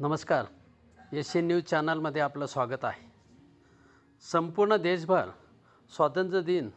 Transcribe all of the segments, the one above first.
नमस्कार. Asian news चॅनलमध्ये आपलं स्वागत आहे. संपूर्ण देशभर स्वातंत्र्य दिन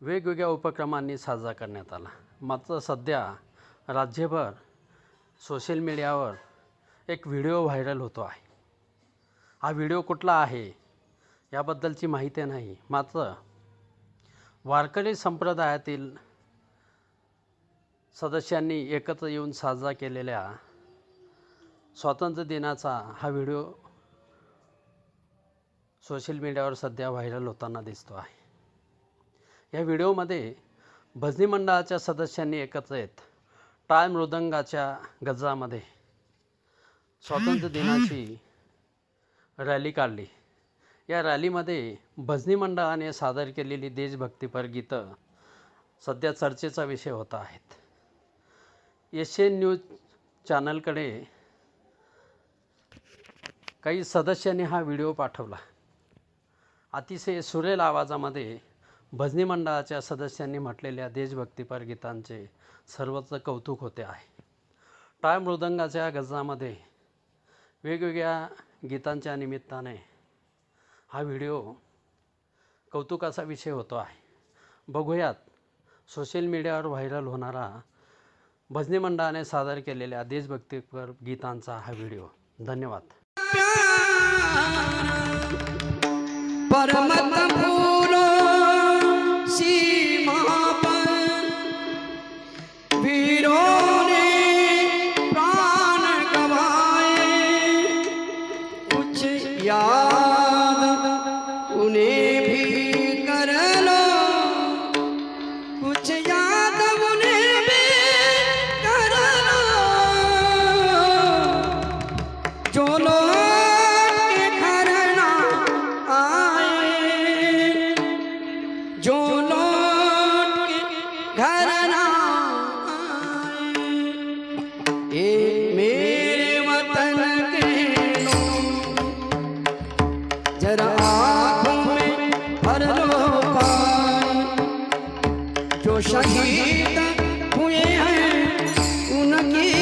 वेगवेगळ्या उपक्रमांनी साजरा करण्यात आला. मात्र सध्या राज्यभर सोशल मीडियावर एक व्हिडिओ व्हायरल होतो आहे. हा व्हिडिओ कुठला आहे याबद्दलची माहिती नाही. मात्र वारकरी संप्रदायातील सदस्यांनी एकत्र येऊन साजरा केलेल्या स्वातंत्र्य दिनाचा हा व्हिडिओ सोशल मीडियावर सध्या व्हायरल होताना दिसतो आहे. या व्हिडिओमध्ये भजनी मंडळाच्या सदस्यांनी एकत्र येत टाळ मृदंगाच्या गजरामध्ये स्वातंत्र्य दिनाची रॅली काढली. या रॅलीमध्ये भजनी मंडळाने सादर केलेली देशभक्तीपर गीतं सध्या चर्चेचा विषय होत आहेत. एशियन न्यूज चॅनलकडे काही सदस्यांनी हा व्हिडिओ पाठवला. अतिशय सुरेल आवाजामध्ये भजनी मंडळाच्या सदस्यांनी म्हटलेल्या देशभक्तीपर गीतांचे सर्वत्र कौतुक होते आहे. टाळ मृदंगाच्या गजरामध्ये वेगवेगळ्या गीतांच्या निमित्ताने हा व्हिडिओ कौतुकाचा विषय होतो आहे. बघूयात सोशल मीडियावर व्हायरल होणारा भजनी मंडळाने सादर केलेल्या देशभक्तीपर गीतांचा हा व्हिडिओ. धन्यवाद. परमत जो शहीद हुए हैं। उनकी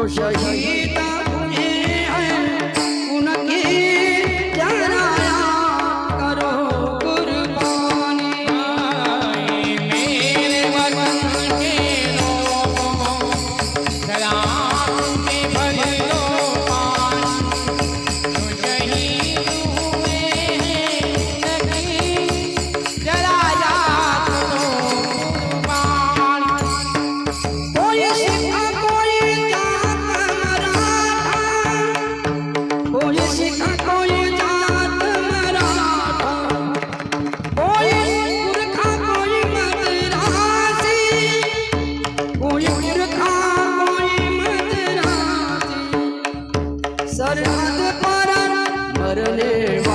जो शहीद हुए हैं उनकी जरा करो कुर्बानी मेरे वतन के लोगों શરણ મારા મરને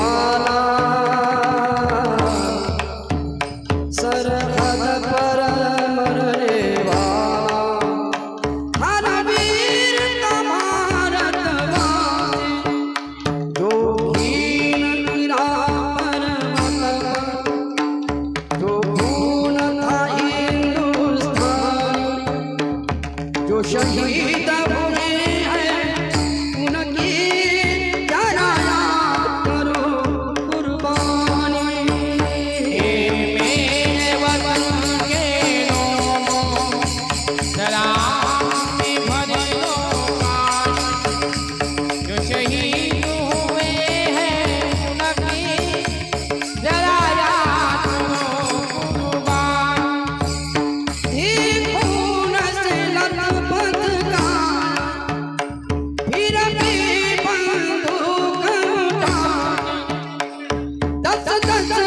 dun, dun, dun.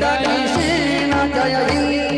जय हिंद जय हिंद